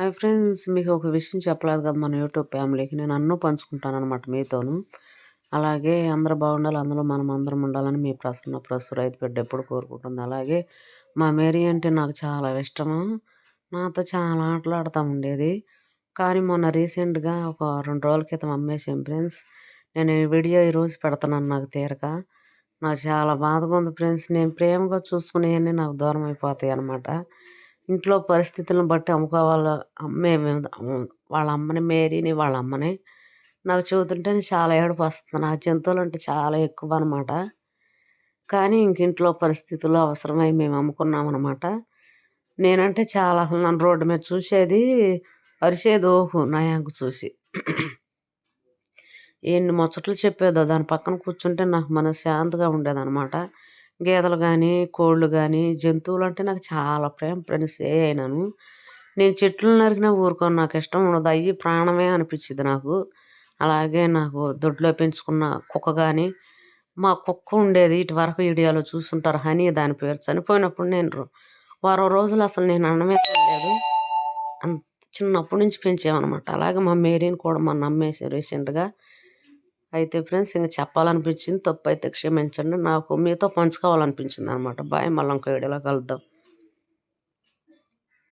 Hi friends మీకు ఒక విషయం చెప్పలేదు కదా మన యూట్యూబ్ ఫ్యామిలీకి. నేను అన్నూ పంచుకుంటాను అనమాట మీతోను. అలాగే అందరూ బాగుండాలి అందులో మనం అందరం ఉండాలని మీ ప్రసన్న ప్రసు రైతు బిడ్డ ఎప్పుడు కోరుకుంటుంది. అలాగే మా మేరీ అంటే నాకు చాలా ఇష్టము. నాతో చాలా ఆటలాడుతూ ఉండేది. కానీ మొన్న రీసెంట్గా ఒక రెండు రోజుల క్రితం అమ్మేసాం ఫ్రెండ్స్. నేను ఈ వీడియో ఈరోజు పెడుతున్నాను నాకు తీరక. నాకు చాలా బాధగా ఉంది ఫ్రెండ్స్. నేను ప్రేమగా చూసుకునేవన్నీ నాకు దూరం అయిపోతాయి అనమాట ఇంట్లో పరిస్థితులను బట్టి అమ్ముకోవాలి అమ్మే వాళ్ళ అమ్మని మేరీని వాళ్ళ అమ్మని. నాకు చూస్తుంటే చాలా ఏడుపు వస్తుంది. నాకు జంతువులు అంటే చాలా ఎక్కువ అనమాట కానీ ఇంక ఇంట్లో పరిస్థితులు అవసరమై మేము అమ్ముకున్నాం అనమాట నేనంటే చాలా అసలు నన్ను రోడ్డు మీద చూసేది అరిసేది ఓహు నయాంకు చూసి. ఎన్ని ముచ్చట్లు చెప్పేదో దాని పక్కన కూర్చుంటే నాకు మనశ్శాంతిగా ఉండేదనమాట గేదెలు కానీ కోళ్ళు కానీ జంతువులు అంటే నాకు చాలా ప్రేమ ఫ్రెండ్స్ ఏ అయినాను. నేను చెట్లు నరికినా ఊరుకోను నాకు ఇష్టం ఉండదు. అయ్యి ప్రాణమే అనిపించింది నాకు. అలాగే నాకు దొడ్లో పెంచుకున్న కుక్క కానీ మా కుక్క ఉండేది ఇటు వరకు వీడియోలో చూసుంటారు హనీ దాని పేరు చనిపోయినప్పుడు నేను వారం రోజులు అసలు నేను అన్నమే తినలేదు. అంత చిన్నప్పటి నుంచి పెంచామన్నమాట. అలాగే మా మేరీని కూడా మొన్న నమ్మేసి రీసెంట్గా అయితే ఫ్రెండ్స్ ఇంకా చెప్పాలనిపించింది తప్పు అయితే క్షమించండి. నాకు మీతో పంచుకోవాలనిపించింది అనమాట బాయ్ మళ్ళీ ఇంకో వీడియోలో కలుద్దాం.